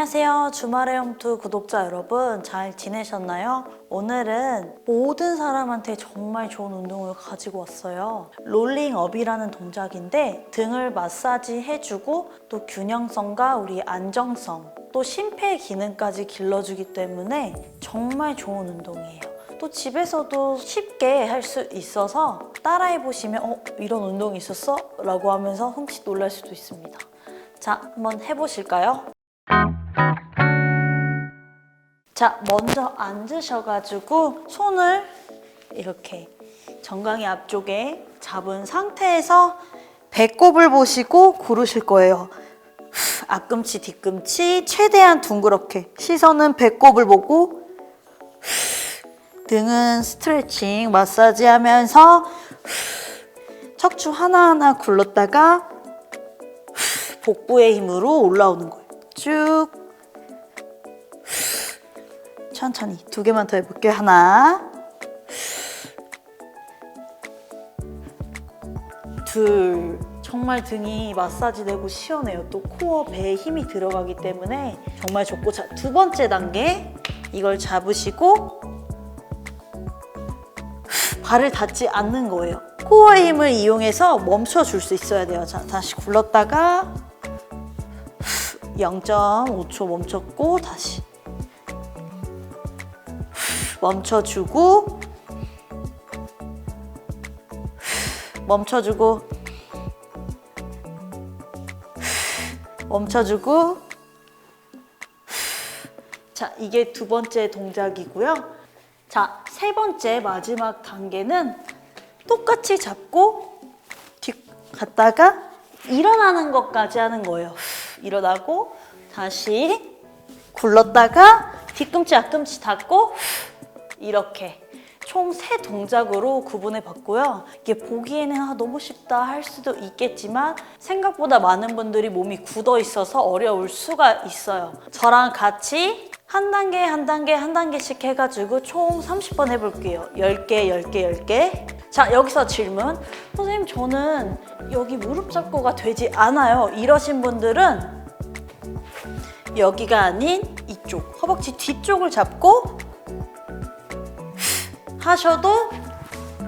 안녕하세요. 주말의 홈투 구독자 여러분, 잘 지내셨나요? 오늘은 모든 사람한테 정말 좋은 운동을 가지고 왔어요. 롤링업이라는 동작인데 등을 마사지 해주고 또 균형성과 우리 안정성, 또 심폐 기능까지 길러주기 때문에 정말 좋은 운동이에요. 또 집에서도 쉽게 할 수 있어서 따라해 보시면 어 이런 운동이 있었어? 라고 하면서 흠칫 놀랄 수도 있습니다. 자, 한번 해보실까요? 자, 먼저 앉으셔가지고 손을 이렇게 정강이 앞쪽에 잡은 상태에서 배꼽을 보시고 구르실 거예요. 후, 앞꿈치, 뒤꿈치 최대한 둥그렇게 시선은 배꼽을 보고 후, 등은 스트레칭 마사지 하면서 후, 척추 하나하나 굴렀다가 후, 복부의 힘으로 올라오는 거예요. 쭉 천천히 두 개만 더 해볼게요. 하나, 둘. 정말 등이 마사지 되고 시원해요. 또 코어 배에 힘이 들어가기 때문에 정말 좋고 자, 두 번째 단계 이걸 잡으시고 발을 닿지 않는 거예요. 코어의 힘을 이용해서 멈춰 줄 수 있어야 돼요. 자, 다시 굴렀다가 0.5초 멈췄고 다시 멈춰주고 멈춰주고 멈춰주고. 자 이게 두 번째 동작이고요. 자 세 번째 마지막 단계는 똑같이 잡고 뒤 갔다가 일어나는 것까지 하는 거예요. 일어나고 다시 굴렀다가 뒤꿈치 앞꿈치 닫고 이렇게 총 세 동작으로 구분해 봤고요. 이게 보기에는 아, 너무 쉽다 할 수도 있겠지만 생각보다 많은 분들이 몸이 굳어 있어서 어려울 수가 있어요. 저랑 같이 한 단계 한 단계 한 단계씩 해가지고 총 30번 해볼게요. 10개, 10개, 10개. 자, 여기서 질문. 선생님, 저는 여기 무릎 잡고가 되지 않아요. 이러신 분들은 여기가 아닌 이쪽 허벅지 뒤쪽을 잡고 하셔도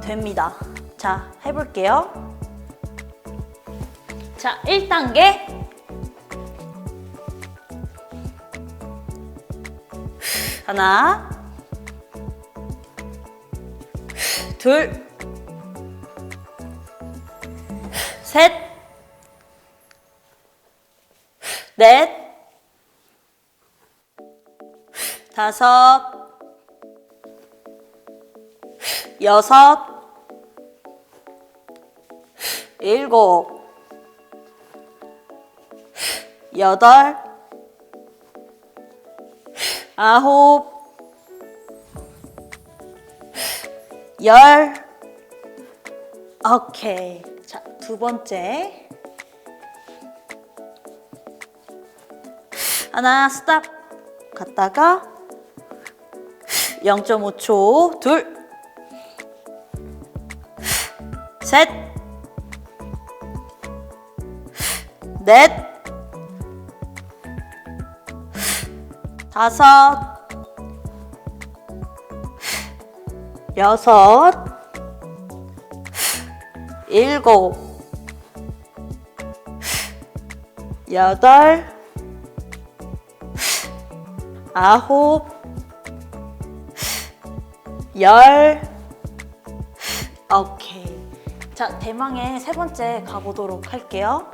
됩니다. 자, 해볼게요. 자, 1단계. 하나, 둘, 셋, 넷, 다섯, 여섯, 일곱, 여덟, 아홉, 열. 오케이. 자, 두 번째. 하나, 스탑. 갔다가 0.5초 둘, 셋, 넷, 다섯, 여섯, 일곱, 여덟, 아홉, 열. 오케이. 자, 대망의 세 번째 가보도록 할게요.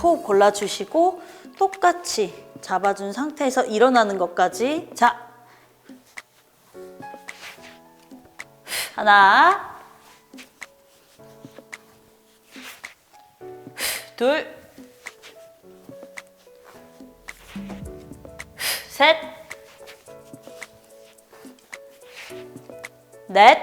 호흡 골라주시고 똑같이 잡아준 상태에서 일어나는 것까지. 자. 하나. 둘. 셋. 넷,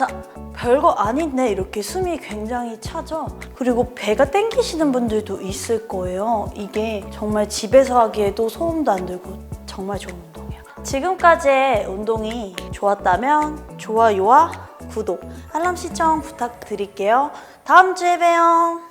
자, 별거 아닌데 이렇게 숨이 굉장히 차죠? 그리고 배가 땡기시는 분들도 있을 거예요. 이게 정말 집에서 하기에도 소음도 안 들고 정말 좋은 운동이에요. 지금까지의 운동이 좋았다면 좋아요와 구독, 알람 시청 부탁드릴게요. 다음 주에 봬요.